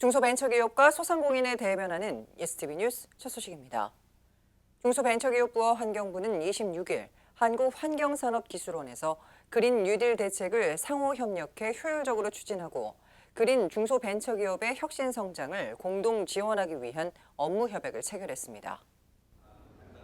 중소벤처기업과 소상공인에 대변하는 예스티비 뉴스 첫 소식입니다. 중소벤처기업부와 환경부는 26일 한국환경산업기술원에서 그린 뉴딜 대책을 상호 협력해 효율적으로 추진하고 그린 중소벤처기업의 혁신 성장을 공동 지원하기 위한 업무 협약을 체결했습니다.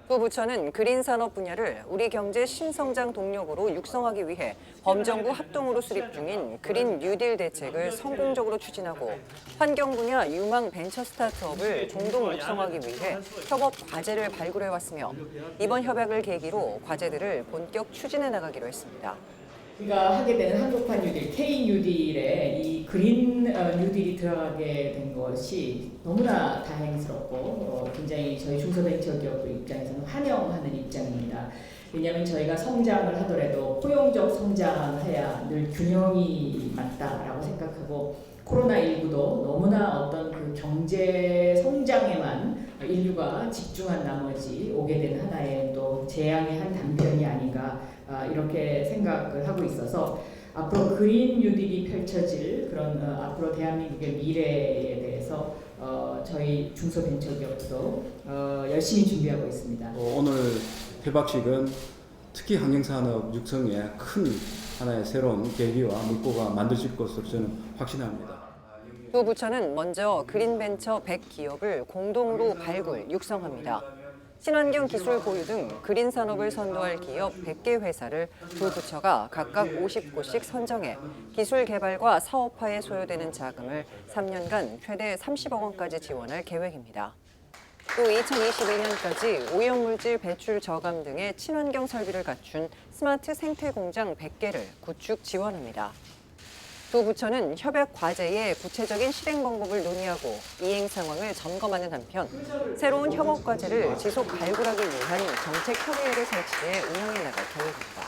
두 부처는 그린 산업 분야를 우리 경제 신성장 동력으로 육성하기 위해 범정부 합동으로 수립 중인 그린 뉴딜 대책을 성공적으로 추진하고 환경 분야 유망 벤처 스타트업을 공동 육성하기 위해 협업 과제를 발굴해 왔으며 이번 협약을 계기로 과제들을 본격 추진해 나가기로 했습니다. 우리가 하게 되는 한국판 뉴딜, K 뉴딜에 이 그린 어, 뉴딜이 들어가게 된 것이 너무나 다행스럽고 어, 굉장히 저희 중소벤처기업 입장에서는 환영하는 입장입니다. 왜냐하면 저희가 성장을 하더라도 포용적 성장해야 늘 균형이 맞다라고 생각하고 코로나19도 너무나 어떤 그 경제 성장에만 인류가 집중한 나머지 오게 된 하나의 또 재앙의 한 단편이 아닌가 아, 이렇게 생각을 하고 있어서 앞으로 그린 뉴딜이 펼쳐질 그런 어, 앞으로 대한민국의 미래에 대해서 어, 저희 중소벤처기업도 어, 열심히 준비하고 있습니다. 어, 오늘 개박식은 특히 환경산업 육성에 큰 하나의 새로운 계기와 문구가 만들어질 것으로 저는 확신합니다. 두 부처는 먼저 그린벤처 100기업을 공동으로 발굴, 육성합니다. 친환경 기술 보유 등 그린 산업을 선도할 기업 100개 회사를 두 부처가 각각 50곳씩 선정해 기술 개발과 사업화에 소요되는 자금을 3년간 최대 30억 원까지 지원할 계획입니다. 또 2022년까지 오염물질 배출 저감 등의 친환경 설비를 갖춘 스마트 생태 공장 100개를 구축 지원합니다. 두 부처는 협약 과제의 구체적인 실행 방법을 논의하고 이행 상황을 점검하는 한편 새로운 협업 과제를 지속 발굴하기 위한 정책 협의회를 설치해 운영해 나갈 계획입니다.